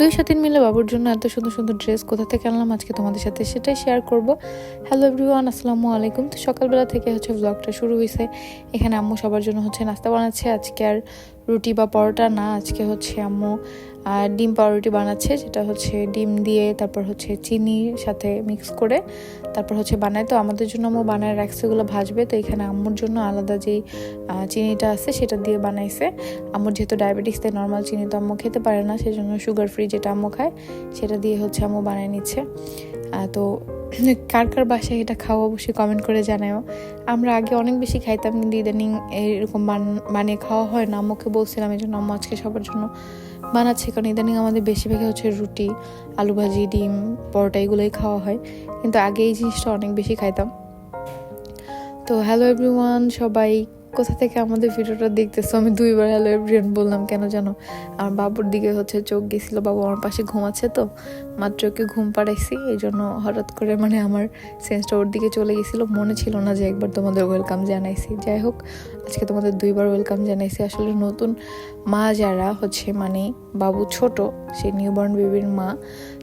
দুই সাথীন মিলে বাবুর জন্য এত সুন্দর সুন্দর ড্রেস কোথা থেকে আনলাম আজকে তোমাদের সাথে সেটাই শেয়ার করব। হ্যালো এভরিওয়ান আসসালামু আলাইকুম। তো সকালবেলা থেকে হচ্ছে ব্লগটা শুরু হয়েছে এখানে আম্মু সবার জন্য হচ্ছে নাস্তা বানাচ্ছে। আজকে আর রুটি বা পরোটা না, আজকে হচ্ছে আম্মু ডিম পাউরুটি বানাচ্ছে যেটা হচ্ছে ডিম দিয়ে, তারপর হচ্ছে চিনির সাথে মিক্স করে, তারপর হচ্ছে বানায়। তো আমাদের জন্য আম্মু বানায় রাখছে ওগুলো ভাজবে। তো এখানে আম্মুর জন্য আলাদা যেই চিনিটা আছে, সেটা দিয়ে বানাইছে। আম্মুর যেহেতু ডায়াবেটিস তাই নর্মাল চিনি তো আম্মু খেতে পারে না। সেজন্য সুগার ফ্রি যেটা আম্মু খায়, সেটা দিয়ে হচ্ছে আম্মু বানিয়ে নিচ্ছে। তো কার কার বাসায় এটা খাওয়া অবশ্যই কমেন্ট করে জানাও আমরা আগে অনেক বেশি খাইতাম, কিন্তু ইদানিং এরকম বানিয়ে খাওয়া হয় না। আম্মুকে বলছিলাম, এই জন্য আম্মু আজকে সবার জন্য বানাচ্ছে, কারণ ইদানিং আমাদের বেশিরভাগই হচ্ছে রুটি, আলু ভাজি, ডিম, পরোটা, এগুলোই খাওয়া হয়। কিন্তু আগে এই জিনিসটা অনেক বেশি খাইতাম। তো হ্যালো এভরিওয়ান সবাই কোথা থেকে আমাদের ভিডিওটা দেখতেছো? আমি দুইবার হ্যালো এভরিওয়ান বললাম, কেন জানো? আমার বাবুর দিকে হচ্ছে চোখ গেছিল, বাবু আমার পাশে ঘুমাচ্ছে তো, মাত্র ওকে ঘুম পাড়াইছি এই জন্য হঠাৎ করে মানে আমার সেন্সটা ওর দিকে চলে গেছিল। মনে ছিল না যে একবার তোমাদের ওয়েলকাম জানাইছি। যাই হোক, আজকে তোমাদের দুইবার ওয়েলকাম জানাইছি। আসলে নতুন মা যারা হচ্ছে মানে বাবু ছোট সেই নিউবর্ন বেবির মা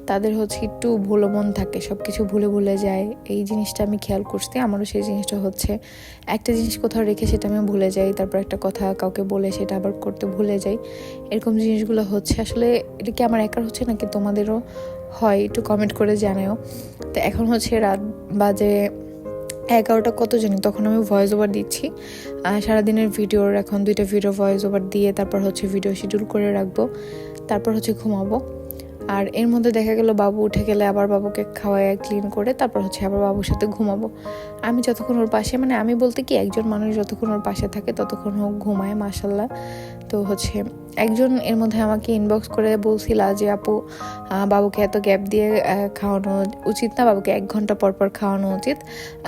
তাদের হচ্ছে একটু ভুলো মন থাকে সব কিছু ভুলে ভুলে যায়। এই জিনিসটা আমি খেয়াল করছি, আমারও সেই জিনিসটা হচ্ছে। একটা জিনিস কোথাও রেখে সেটা আমি ভুলে যাই, তারপর একটা কথা কাউকে বলে সেটা আবার করতে ভুলে যাই। এরকম জিনিসগুলো হচ্ছে, আসলে এটা কি আমার একার হচ্ছে নাকি তোমাদেরও হয়? একটু কমেন্ট করে জানাও। তো এখন হচ্ছে রাত বাজে এগারোটা কত জানি, তখন আমি ভয়েস ওভার দিচ্ছি। সারাদিনের ভিডিওর এখন দুইটা ভিডিও ভয়েস ওভার দিয়ে তারপর হচ্ছে ভিডিও শিডিউল করে রাখব। তারপর হচ্ছে ঘুমাবো। আর এর মধ্যে দেখা গেল বাবু উঠে গেলে আবার বাবুকে খাওয়ায় ক্লিন করে, তারপর হচ্ছে আবার বাবুর সাথে ঘুমাবো। আমি যতক্ষণ ওর পাশে মানে আমি বলতে কি, একজন মানুষ যতক্ষণ ওর পাশে থাকে, ততক্ষণ হোক ঘুমায় মাসাল্লাহ তো হচ্ছে একজন এর মধ্যে আমাকে ইনবক্স করে বলছিল যে, আপু বাবুকে এত গ্যাপ দিয়ে খাওয়ানো উচিত না, বাবুকে এক ঘণ্টা পর পর খাওয়ানো উচিত।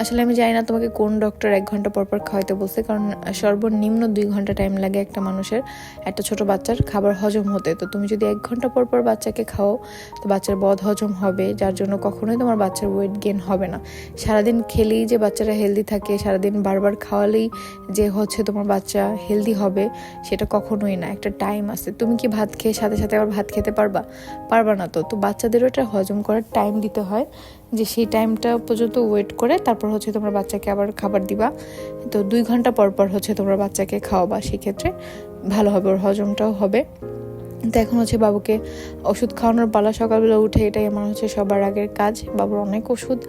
আসলে আমি জানি না তোমাকে কোন ডক্টর এক ঘণ্টা পর পর খাওয়াইতে বলছে, কারণ সর্বনিম্ন দুই ঘণ্টা টাইম লাগে একটা মানুষের, একটা ছোট বাচ্চার খাবার হজম হতে। তো তুমি যদি এক ঘণ্টা পর পর বাচ্চাকে খাও, তো বাচ্চার বদ হজম হবে, যার জন্য কখনোই তোমার বাচ্চার ওয়েট গেন হবে না। সারাদিন খেলেই যে বাচ্চারা হেলদি থাকে, সারাদিন বারবার খাওয়ালেই যে হচ্ছে তোমার বাচ্চা হেলদি হবে, সেটা কখনোই না। একটা টাইম আছে। তুমি কি ভাত খেয়ে সাথে সাথে আবার ভাত খেতে পারবা? পারবা না তো। তো বাচ্চাদেরও এটা হজম করার টাইম দিতে হয় যে সেই টাইমটা পর্যন্ত ওয়েট করে, তারপর হচ্ছে তোমরা বাচ্চাকে আবার খাবার দিবা। তো দুই ঘণ্টা পর পর হচ্ছে তোমরা বাচ্চাকে খাওয়াবা। সেক্ষেত্রে ভালো হবে, ওর হজমটাও হবে। তো এখন হচ্ছে বাবুকে ওষুধ খাওয়ানোর পালা সকালবেলা উঠে এটাই আমার হচ্ছে সবার আগের কাজ। বাবুর অনেক ওষুধ,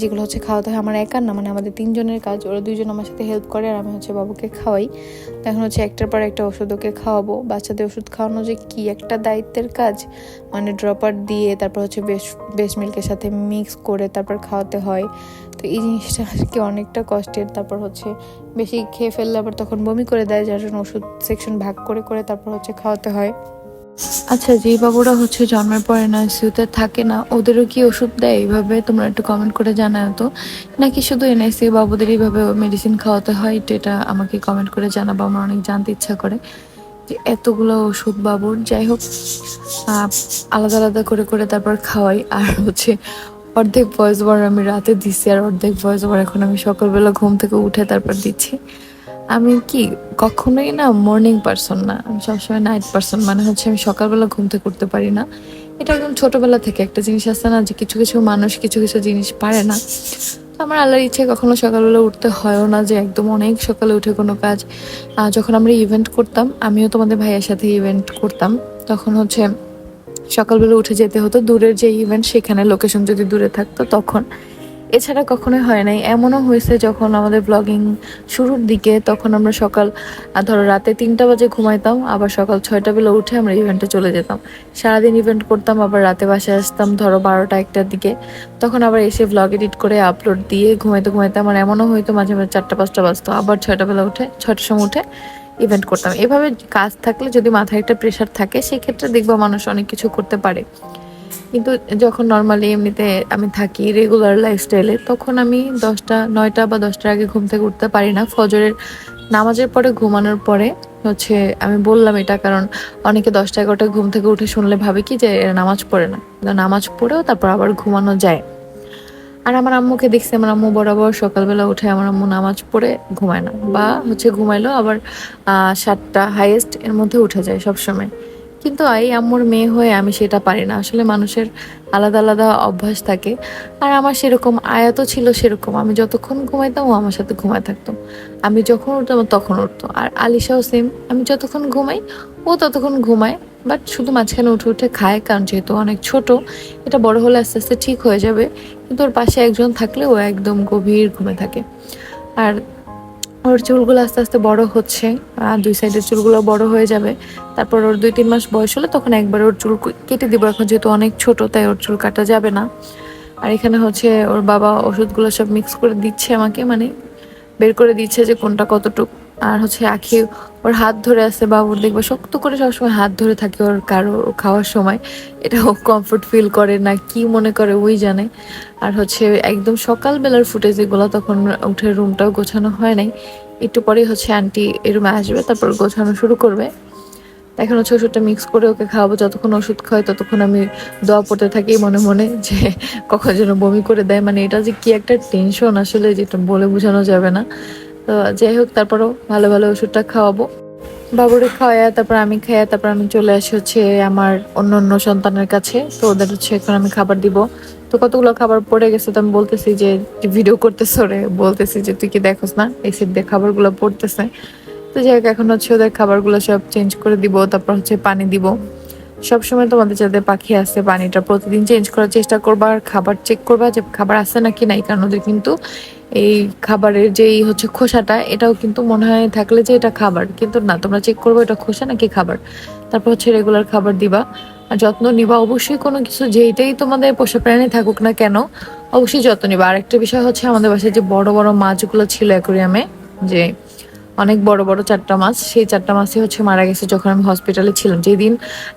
যেগুলো হচ্ছে খাওয়াতে হয়। আমার একার না মানে আমাদের তিনজনের কাজ। ওরা দুইজন আমার সাথে হেল্প করে আর আমি হচ্ছে বাবুকে খাওয়াই। তো এখন হচ্ছে একটার পর একটা ওষুধ ওকে খাওয়াবো। বাচ্চাদের ওষুধ খাওয়ানো যে কি একটা দায়িত্বের কাজ। মানে ড্রপার দিয়ে তারপর হচ্ছে বেশ বেশ মিল্কের সাথে মিক্স করে তারপর খাওয়াতে হয়। তো এই জিনিসটা আর কি অনেকটা কষ্টের। তারপর হচ্ছে বেশি খেয়ে ফেললে আবার তখন বমি করে দেয়, যার জন্য ওষুধ সেকশন ভাগ করে করে তারপর হচ্ছে খাওয়াতে হয়। আচ্ছা যেই বাবুরা হচ্ছে জন্মের পরে এনআইসিউতে থাকে না, ওদেরও কি ওষুধ দেয় এইভাবে? তোমরা একটু কমেন্ট করে জানাও তো। নাকি শুধু এনআইসিউ বাবুদের এইভাবে মেডিসিন খাওয়াতে হয়? এটা আমাকে কমেন্ট করে জানাব, আমার অনেক জানতে ইচ্ছা করে। যে এতগুলো ওষুধ বাবুর, যাই হোক আলাদা আলাদা করে করে তারপর খাওয়াই। আর হচ্ছে অর্ধেক ভয়েস ওভার আমি রাতে দিচ্ছি আর অর্ধেক ভয়েস ওভার এখন আমি সকালবেলা ঘুম থেকে উঠে তারপর দিচ্ছি। আমি কি কখনোই না মর্নিং পারসন না। আমি সবসময় নাইট পারসন মানে হচ্ছে আমি সকালবেলা ঘুম থেকে উঠতে পারি না। এটা একদম ছোটবেলা থেকে একটা জিনিস আছে না যে কিছু কিছু মানুষ কিছু কিছু জিনিস পারে না। তো আমার আল্লাহর ইচ্ছে কখনো সকালবেলা উঠতে হয়ও না যে একদম অনেক সকালে উঠে কোনো কাজ। যখন আমরা ইভেন্ট করতাম, আমিও তোমাদের ভাইয়ের সাথে ইভেন্ট করতাম। তখন হচ্ছে সকালবেলা উঠে যেতে হতো। দূরের যে ইভেন্ট সেখানে লোকেশন যদি দূরে থাকতো, তখন এছাড়া কখনোই হয় নাই। এমনও হয়েছে যখন আমাদের ব্লগিং শুরুর দিকে, তখন আমরা সকাল ধরো রাতে তিনটা বাজে ঘুমাইতাম, আবার সকাল ছয়টা বেলা উঠে আমরা ইভেন্টে চলে যেতাম। সারাদিন ইভেন্ট করতাম, আবার রাতে বাসায় আসতাম, ধরো বারোটা, একটার দিকে। তখন আবার এসে ব্লগ এডিট করে আপলোড দিয়ে ঘুমাইতে ঘুমাইতে আমার এমনও হয়তো মাঝে মাঝে চারটা, পাঁচটা বাজতো। আবার ছয়টা বেলা উঠে, ছয়টার সময় উঠে ইভেন্ট করতাম। এভাবে কাজ থাকলে যদি মাথায় একটা প্রেশার থাকে, সেক্ষেত্রে দেখব মানুষ অনেক কিছু করতে পারে। কিন্তু যখন নর্মালি এমনিতে আমি থাকি রেগুলার লাইফস্টাইলে তখন আমি দশটা, নয়টা বা দশটার আগে ঘুম থেকে উঠতে পারি না। ফজরের নামাজের পরে, ঘুমানোর পরে হচ্ছে আমি বললাম এটা, কারণ অনেকে দশটা এগারোটায় ঘুম থেকে উঠে শুনলে ভাবে কি যে এরা নামাজ পড়ে না। নামাজ পড়েও তারপর আবার ঘুমানো যায়। আর আমার আম্মুকে দেখছি, আমার আম্মু বরাবর সকালবেলা উঠে আমার আম্মু নামাজ পড়ে ঘুমায় না। বা হচ্ছে ঘুমাইলো আবার সাতটা হাইয়েস্ট এর মধ্যে উঠে যায় সব সময় কিন্তু এই আম্মুর মেয়ে হয়ে আমি সেটা পারি না। আসলে মানুষের আলাদা আলাদা অভ্যাস থাকে। আর আমার সেরকম আয়াতও ছিল সেরকম। আমি যতক্ষণ ঘুমাইতাম ও আমার সাথে ঘুমায় থাকতো। আমি যখন উঠতাম তখন উঠতো। আর আলিশাও সেম আমি যতক্ষণ ঘুমাই, ও ততক্ষণ ঘুমায়। বাট শুধু মাঝখানে উঠে উঠে খায়। কারণ যেহেতু অনেক ছোট, এটা বড় হলে আস্তে আস্তে ঠিক হয়ে যাবে। কিন্তু ওর পাশে একজন থাকলে ও একদম গভীর ঘুমে থাকে। আর ওর চুলগুলো আস্তে আস্তে বড় হচ্ছে, আর দুই সাইডের চুলগুলো বড় হয়ে যাবে। তারপর ওর দুই, তিন মাস বয়স হলে তখন একবার ওর চুল কেটে দিব। এখন যেহেতু অনেক ছোট, তাই ওর চুল কাটা যাবে না। আর এখানে হচ্ছে ওর বাবা ওষুধগুলো সব মিক্স করে দিচ্ছে আমাকে মানে বের করে দিচ্ছে যে কোনটা কতটুক আর হচ্ছে আখি, ওর হাত ধরে আছে, বাবুর দেখবে, শক্ত করে সবসময় হাত ধরে থাকে ওর কারও খাওয়ার সময়। এটা ও কমফোর্ট ফিল করে না, কি মনে করে, ওই জানে। আর হচ্ছে একদম সকালবেলার ফুটেজ এগুলো তখন উঠে রুমটাও গোছানো হয় নাই। একটু পরেই হচ্ছে আন্টি এর রুমে আসবে, তারপর গোছানো শুরু করবে। এখন হচ্ছে ওষুধটা মিক্স করে ওকে খাওয়াবো, যতক্ষণ ওষুধ খাওয়াই ততক্ষণ আমি দোয়া পড়তে থাকি মনে মনে যে কখন যেন বমি করে দেয়। মানে এটা যে কি একটা টেনশন আসলে, যেটা বলে বোঝানো যাবে না। তো যাই হোক, তারপরও ভালো ভালো ওষুধটা খাওয়াবো। বাবুরে খাওয়ায় তারপর আমি খাইয়া তারপর আমি চলে আসি হচ্ছে আমার অন্য অন্য সন্তানের কাছে। তো ওদের হচ্ছে এখন আমি খাবার দিব। তো কতগুলো খাবার পড়ে গেছে তো আমি বলতেছি যে ভিডিও করতেছে রে বলতেছি যে, তুই কি দেখোস না? এই সিট দিয়ে খাবারগুলো পড়তেছে। তো যাই হোক, এখন হচ্ছে ওদের খাবারগুলো সব চেঞ্জ করে দিব, তারপর হচ্ছে পানি দিব। সবসময় তোমাদের যাদের পাখি আছে, পানিটা প্রতিদিন চেঞ্জ করার চেষ্টা করবা, আর খাবার চেক করবা যে খাবার আছে নাকি নাই, কারণ ওদের কিন্তু এই খাবারের যেই হচ্ছে খোসাটা, এটাও কিন্তু মনে হয় থাকলে যে এটা খাবার। কিন্তু না, তোমরা চেক করব এটা খোসা নাকি খাবার। তারপর হচ্ছে রেগুলার খাবার দিবা। আর যত্ন নিবা অবশ্যই কোনো কিছু যেইটাই তোমাদের পোষা প্রাণী থাকুক না কেন, অবশ্যই যত্ন নিবা। আরেকটা বিষয় হচ্ছে আমাদের বাসায় যে বড় বড় মাছগুলো ছিল অ্যাকোরিয়ামে, যে অনেক বড় বড় চারটা মাছ। সেই চারটা মাছই হচ্ছে মারা গেছে যখন আমি হসপিটালে ছিলাম। যেদিন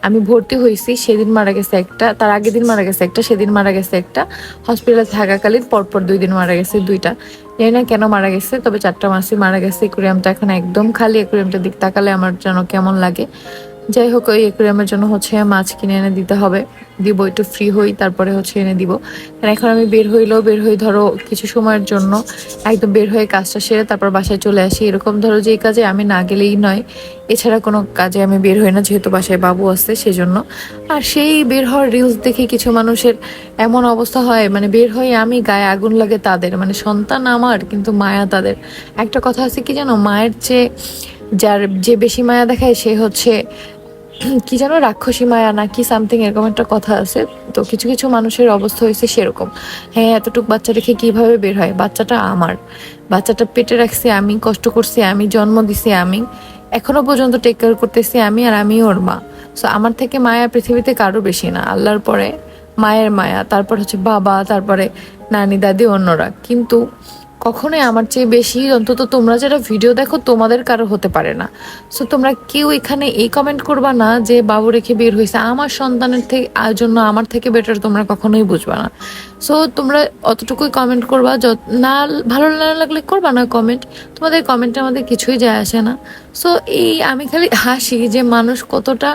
আমি ভর্তি হয়েছি, সেদিন মারা গেছে একটা, তার আগের দিন মারা গেছে একটা, সেদিন মারা গেছে একটা। হসপিটালে থাকাকালীন পরপর দুই দিন মারা গেছে দুইটা। জানি না কেন মারা গেছে, তবে চারটা মাছই মারা গেছে। একুরিয়ামটা এখন একদম খালি একুরিয়ামটার দিক তাকালে আমার যেন কেমন লাগে। যাই হোক ওই একুরিয়ামের জন্য হচ্ছে মাছ কিনে এনে দিতে হবে। দিব একটু ফ্রি হই, তারপরে হচ্ছে এনে দিব। কারণ এখন আমি বের হইলেও, বের হই ধরো কিছু সময়ের জন্য, একদম বের হয়ে কাজটা সেরে তারপর বাসায় চলে আসি। এরকম ধরো যে কাজে আমি না গেলেই নয়, এছাড়া কোনো কাজে আমি বের হই না, যেহেতু বাসায় বাবু আছে সেজন্য। আর সেই বের হওয়ার রিলস দেখে কিছু মানুষের এমন অবস্থা হয় মানে বের হয়ে আমি গায়ে আগুন লাগে তাদের মানে সন্তান আমার, কিন্তু মায়া তাদের। একটা কথা আছে কি জানো, মায়ের চেয়ে যার যে বেশি মায়া দেখায় সে হচ্ছে কি যেন রাক্ষসী মায়া না কি সামথিং এরকম একটা কথা আছে। তো কিছু কিছু মানুষের অবস্থা হয়েছে সেরকম। হ্যাঁ এতটুকু বাচ্চা রেখে কীভাবে বের হয়? বাচ্চাটা আমার। বাচ্চাটা পেটে রাখছি আমি, কষ্ট করছি আমি, জন্ম দিছি আমি। এখনও পর্যন্ত টেক কেয়ার করতেছি আমি আর আমি ওর মা। সো আমার থেকে মায়া পৃথিবীতে কারও বেশি না। আল্লাহর পরে মায়ের মায়া, তারপর হচ্ছে বাবা, তারপরে নানি, দাদি, অন্যরা। কিন্তু কখনোই আমার চেয়ে বেশি অন্তত তোমরা যারা ভিডিও দেখো, তোমাদের কারও হতে পারে না। সো তোমরা কেউ এখানে এই কমেন্ট করবা না যে, বাবু রেখে বের হয়েছে। আমার সন্তানের থেকে জন্য আমার থেকে বেটার তোমরা কখনোই বুঝবা না। সো তোমরা অতটুকুই কমেন্ট করবা যত, না, ভালো না লাগলে করবা না কমেন্ট তোমাদের কমেন্টে আমাদের কিছুই যায় আসে না। সো এই আমি খালি হাসি যে, মানুষ কতটা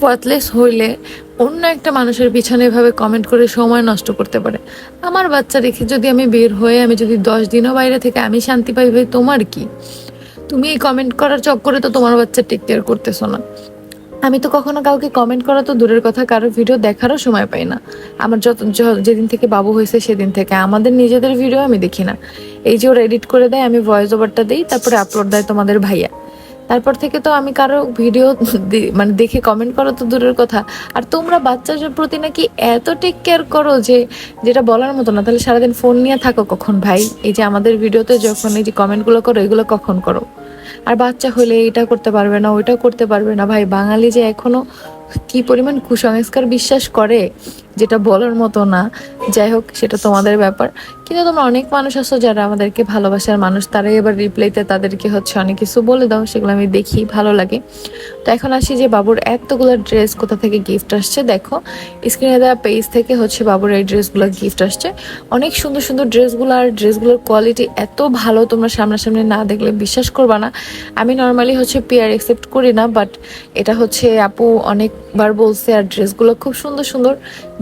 ওয়ার্থলেস হইলে অন্য একটা মানুষের পিছনে এভাবে কমেন্ট করে সময় নষ্ট করতে পারে। আমার বাচ্চা রেখে যদি আমি বের হয়ে, আমি যদি দশ দিনও বাইরে থেকে আমি শান্তি পাই, ভাই, তোমার কি? তুমি এই কমেন্ট করার চক্করে তো তোমার বাচ্চা টেক কেয়ার করতেছো না। আমি তো কখনো কাউকে কমেন্ট করা তো দূরের কথা কারোর ভিডিও দেখারও সময় পাই না। আমার যত যেদিন থেকে বাবু হয়েছে সেদিন থেকে। আমাদের নিজেদের ভিডিও আমি দেখি না। এই যে ওরা এডিট করে দেয়, আমি ভয়েস ওভারটা দিই, তারপরে আপলোড দেয় তোমাদের ভাইয়া। তারপর থেকে তো আমি কারও ভিডিও মানে দেখে কমেন্ট করো তো দূরের কথা। আর তোমরা বাচ্চার প্রতি নাকি এত টেক কেয়ার করো যে, যেটা বলার মতো না। তাহলে সারাদিন ফোন নিয়ে থাকো কখন ভাই? এই যে আমাদের ভিডিওতে যখন এই যে কমেন্টগুলো করো, এগুলো কখন করো? আর বাচ্চা হলে এটা করতে পারবে না ওইটা করতে পারবে না। ভাই, বাঙালি যে এখনও কি পরিমাণ কুসংস্কার বিশ্বাস করে? যেটা বলার মতো না। যাই হোক, সেটা তোমাদের ব্যাপার। কিন্তু তোমরা অনেক মানুষ আছো যারা আমাদেরকে ভালোবাসার মানুষ, তারাই এবার রিপ্লাইতে তাদেরকে হচ্ছে অনেক কিছু বলে দাও, সেগুলো আমি দেখি, ভালো লাগে। তো এখন আসি যে বাবুর এতগুলো ড্রেস কোথা থেকে গিফট আসছে। দেখো স্ক্রিনে দেওয়া পেজ থেকে হচ্ছে বাবুর এই ড্রেসগুলো গিফট আসছে। অনেক সুন্দর সুন্দর ড্রেসগুলো আর ড্রেসগুলোর কোয়ালিটি এত ভালো, তোমরা সামনাসামনি না দেখলে বিশ্বাস করবা না। আমি নর্মালি হচ্ছে পেয়ার একসেপ্ট করি না বাট এটা হচ্ছে আপু অনেকবার বলছে, আর ড্রেসগুলো খুব সুন্দর সুন্দর।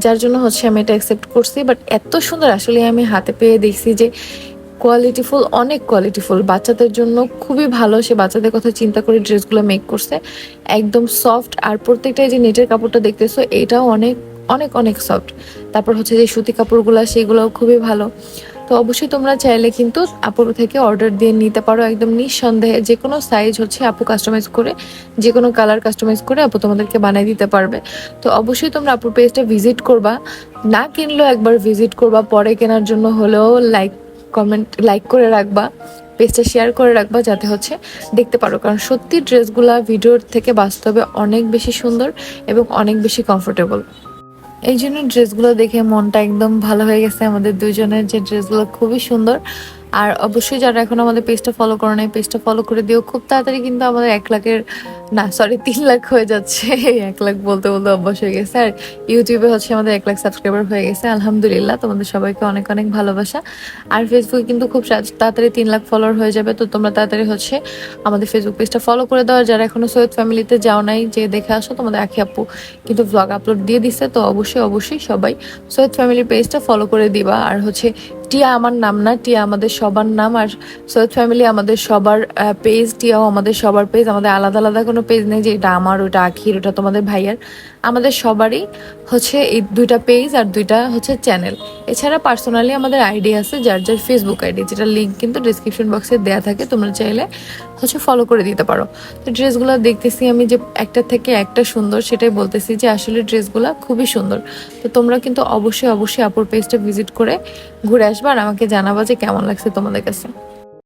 যার জন্য হচ্ছে আমি এটা অ্যাকসেপ্ট করছি বাট এত সুন্দর আসলে আমি হাতে পেয়ে দেখছি যে কোয়ালিটিফুল অনেক কোয়ালিটিফুল বাচ্চাদের জন্য খুবই ভালো সে বাচ্চাদের কথা চিন্তা করে ড্রেসগুলো মেক করছে। একদম সফট আর প্রত্যেকটাই যে নেটের কাপড়টা দেখতেছো, এটাও অনেক অনেক অনেক সফট তারপর হচ্ছে যে সুতি কাপড়গুলো, সেগুলোও খুবই ভালো। তো অবশ্যই তোমরা চাইলে কিন্তু আপুর থেকে অর্ডার দিয়ে নিতে পারো। একদম নিঃসন্দেহে যে কোনো সাইজ হচ্ছে আপু কাস্টমাইজ করে যে কোনো কালার কাস্টমাইজ করে আপু তোমাদেরকে বানিয়ে দিতে পারবে। তো অবশ্যই তোমরা আপুর পেজটা ভিজিট করবা। না কিনলেও একবার ভিজিট করবা। পরে কেনার জন্য হলেও লাইক কমেন্ট লাইক করে রাখবা। পেজটা শেয়ার করে রাখবা যাতে হচ্ছে দেখতে পারো। কারণ সত্যি ড্রেসগুলা ভিডিওর থেকে বাস্তবে অনেক বেশি সুন্দর এবং অনেক বেশি কমফোর্টেবল এই জন্য ড্রেসগুলো দেখে মনটা একদম ভালো হয়ে গেছে। আমাদের দুজনের যে ড্রেসগুলো খুবই সুন্দর। আর অবশ্যই যারা এখন আমাদের পেজটা ফলো করে নাই পেজটা ফলো করে দিও। খুব তাড়াতাড়ি কিন্তু আমাদের এক লাখের, না সরি তিন লাখ হয়ে যাচ্ছে। এক লাখ বলতে বলতে অভ্যাস হয়ে গেছে। আর ইউটিউবে হচ্ছে আমাদের এক লাখ সাবস্ক্রাইবার হয়ে গেছে। আলহামদুলিল্লাহ, তোমাদের সবাইকে অনেক অনেক ভালোবাসা। আর ফেসবুকে কিন্তু খুব তাড়াতাড়ি তিন লাখ ফলোয়ার হয়ে যাবে। তো তোমরা তাড়াতাড়ি হচ্ছে আমাদের ফেসবুক পেজটা ফলো করে দাও। যারা এখনও সৈয়দ ফ্যামিলিতে যাও নাই, যে দেখে আসো, তোমাদের আখি আপু কিন্তু ব্লগ আপলোড দিয়ে দিছে। তো অবশ্যই অবশ্যই সবাই সৈয়দ ফ্যামিলির পেজটা ফলো করে দিবা। আর হচ্ছে টিয়া আমার নাম না, টিয়া আমাদের সবার নাম, আর সৈয়দ ফ্যামিলি আমাদের সবার পেজ টিয়াও আমাদের সবার পেজ আমাদের আলাদা আলাদা কোনো পেজ নেই যে এটা আমার, ওটা আখির, ওটা তোমাদের ভাইয়ার। আমাদের সবারই হচ্ছে এই দুইটা পেজ আর দুইটা হচ্ছে চ্যানেল এছাড়া পার্সোনালি আমাদের আইডি আছে, যার যার ফেসবুক আইডি যেটা লিঙ্ক কিন্তু ডিসক্রিপশন বক্সে দেওয়া থাকে, তোমরা চাইলে হচ্ছে ফলো করে দিতে পারো। তো ড্রেসগুলো দেখতেছি আমি যে একটা থেকে একটা সুন্দর, সেটাই বলতেছি যে আসলে ড্রেসগুলো খুবই সুন্দর। তো তোমরা কিন্তু অবশ্যই অবশ্যই আপুর পেজটা ভিজিট করে ঘুরে আসবা আর আমাকে জানাবা যে কেমন লাগছে তোমাদের কাছে।